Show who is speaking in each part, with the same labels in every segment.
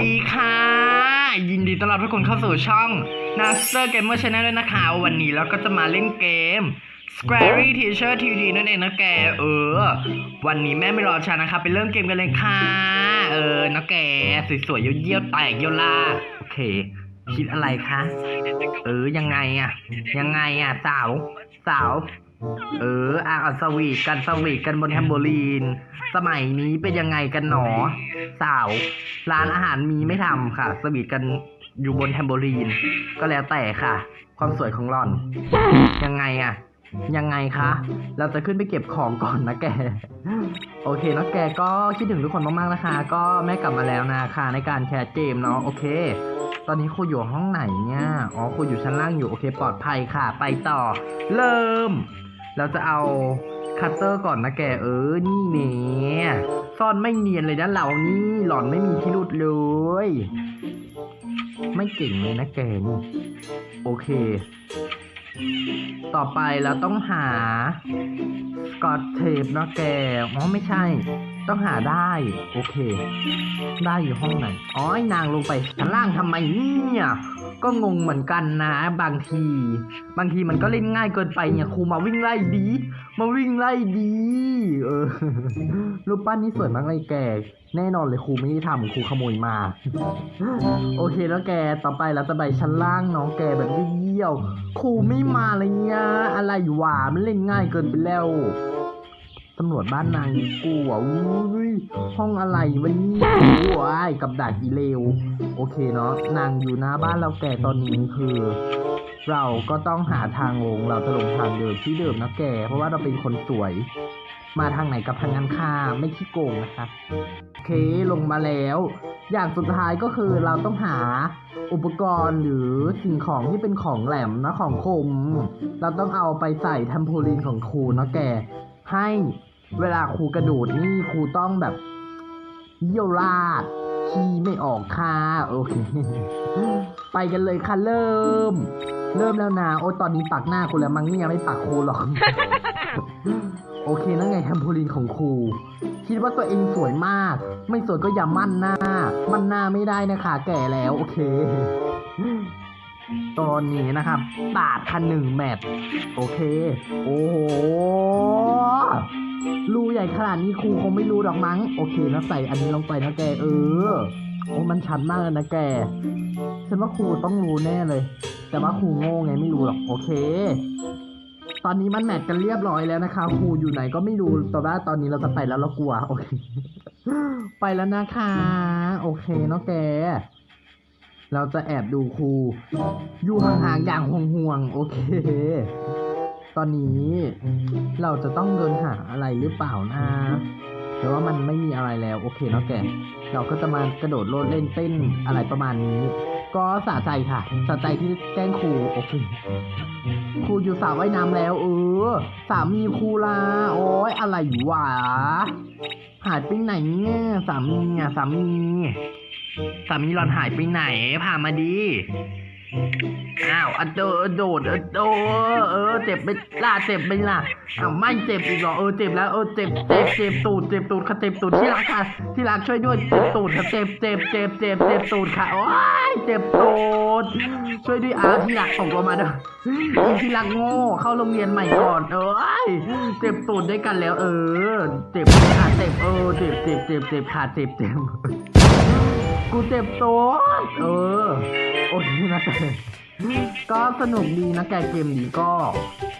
Speaker 1: ดีค่ะ ยินดีต้อนรับทุกคนเข้าสู่ช่อง Master Gamer Channel ด้วยนะคะ วันนี้เราก็จะมาเล่นเกม Squary Teacher TD นั่นเองนะแก เออ วันนี้แม่ไม่รอช้านะคะไปเริ่มเกมกันเลยค่ะ เออนะแก สวยๆ เยี่ยวๆแตกเยี่ยวล่าโอเค คิดอะไรคะ เออ ยังไงอะยังไงอะสาว สาว เอออะเอาสวีทกันสวีทกันบนแทมโบลีน สมัยนี้เป็นยังไงกันหนอ สาว ร้านอาหารมีไม่ทำค่ะ สวีทกันอยู่บนแทมโบลีน ก็แล้วแต่ค่ะ ความสวยของหล่อน ยังไงอะยังไงคะ เราจะขึ้นไปเก็บของก่อนนะแก โอเคนะแกก็คิดถึงทุกคนมากๆนะคะ ก็แม่กลับมาแล้วนะคะในการแคสเกมเนาะ โอเค ตอนนี้ครูอยู่ห้องไหนเนี่ย อ๋อครูอยู่ชั้นล่างอยู่ โอเค ปลอดภัยค่ะ ไปต่อ เริ่ม เราจะเอาคัตเตอร์ก่อนนะแกเออ นี่เนี่ยซ่อนไม่เนียนเลยนะเรานี่หล่อนไม่มีพิรุษเลย ไม่เก่งเลยนะแกนี่โอเค ต่อไปเราต้องหาสกอตเทปนะแก อ๋อไม่ใช่ ต้องหาได้ โอเค ได้อยู่ห้องไหนอ๋อไอนางลงไปชั้นล่างทำไมเนี่ย ก็งงเหมือนกันนะ บางที บางทีมันก็เล่นง่ายเกินไปเนี่ยครูมาวิ่งไล่ดี มาวิ่งไล่ดี เออรูปปั้นนี้สวยมากเลยแก แน่นอนเลยครูไม่ได้ทำครูขโมยมา โอเคแล้วแกต่อไปเราจะไปชั้นล่างน้องแกแบบเยี่ยวครูไม่มาเลยเนี่ยอะไรหวามันเล่นง่ายเกินไปแล้ว ตำรวจบ้านนางดีกว่าอุ้ยห้องอะไรวะเนี่ยว้ายกับดักอีเลว โอเคเนาะนางอยู่หน้าบ้านเราแกตอนนี้คือ เราก็ต้องหาทางลงเราจะลงทางเดิมที่เดิมนะแก เพราะว่าเราเป็นคนสวย มาทางไหนกับทางนั้นค่ะไม่ขี้โกงนะคะ โอเคลงมาแล้ว อย่างสุดท้ายก็คือเราต้องหาอุปกรณ์หรือสิ่งของที่เป็นของแหลมนะของคม เราต้องเอาไปใส่ทัมโพลีนของครูนะแก ให้เวลาครูกระโดดนี่ครูต้องแบบเยี่ยวราดขี้ไม่ออกค่ะโอเค ไปกันเลยค่ะเริ่ม เริ่มแล้วนะโอ้ตอนนี้ปักหน้าครูแล้วมั้งเนี่ยไม่ปักครูหรอก โอเคนั่นไงแทมโพลีนของครูคิดว่าตัวเองสวยมาก ไม่สวยก็อย่ามั่นหน้า มั่นหน้าไม่ได้นะคะ แก่แล้วโอเค ตอนนี้นะครับ บาทพันหนึ่งแมตโอเค โอ้โห ญ่ขนาดนี้ครูคงไม่รู้ดอกมั้ง โอเคนะใส่อันนี้ลงไปนะแก เออโอ้มันชัดมากเลยนะแก ฉันว่าครูต้องรู้แน่เลย แต่ว่าครูโง่ไงไม่รู้หรอก โอเค ตอนนี้มันแมทกันเรียบร้อยแล้วนะคะ ครูอยู่ไหนก็ไม่รู้ แต่ว่าตอนนี้เราจะไปแล้วเรากลัว โอเค ไปแล้วนะคะ โอเคเนาะแก เราจะแอบดูครู อยู่ห่างๆอย่างห่วงๆ โอเค ตอนนี้เราจะต้องเดินหาอะไรหรือเปล่านะแต่ว่ามันไม่มีอะไรแล้วโอเคเนาะแกเราก็จะมากระโดดโลดเล่นเต้นอะไรประมาณนี้ ก็สะใจค่ะสะใจที่แกล้งครูโอเคครูอยู่สระว่ายน้ำแล้ว เออสามีครูลาโอ้ยอะไรวะหายไปไหนเนี่ยสามีอะสามีสามีหลอนหายไปไหนพามาดี อ้าวอะโดโดดอโดดเออเจ็บไปล่ะเจ็บไปล่ะอ้าวไม่เจ็บอีกเหรอเออเจ็บแล้วเออเจ็บเจ็บเจ็บตูดเจ็บตูดค่ะเจ็บตูดที่รักค่ะ ที่รักช่วยด้วยเจ็บตูดค่ะเจ็บเจ็บเจ็บเจ็บเจ็บตูดค่ะโอ้ยเจ็บตูดช่วยด้วยอาที่รักส่งตัวมาเด้อที่รักโง่เข้าโรงเรียนใหม่ก่อนเออเจ็บตูดด้วยกันแล้ว เออ เจ็บค่ะเจ็บเออเจ็บเจ็บเจ็บเจ็บค่ะเจ็บเจ็บกูเจ็บตัวเออ อเคนะแกก็สนุกดีนะแกเกมนี้ก็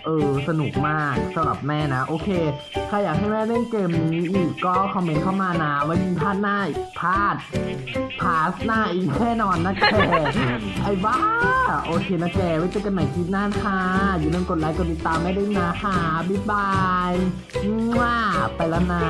Speaker 1: เออสนุกมากสำหรับแม่นะ โอเคใครอยากให้แม่เล่นเกมนี้อีกก็คอมเมนต์เข้ามานะว่ามีพลาดหน้าพลาดพาสหน้าอีกแน่นอนนะแกไอ้บ้า โอเคนะแกไว้เจอกันใหม่คลิปหน้าค่ะอย่าลืมกดไลค์กดติดตามแม่ด้วยนะคะบ๊ายบายมั่วไปแล้วนะ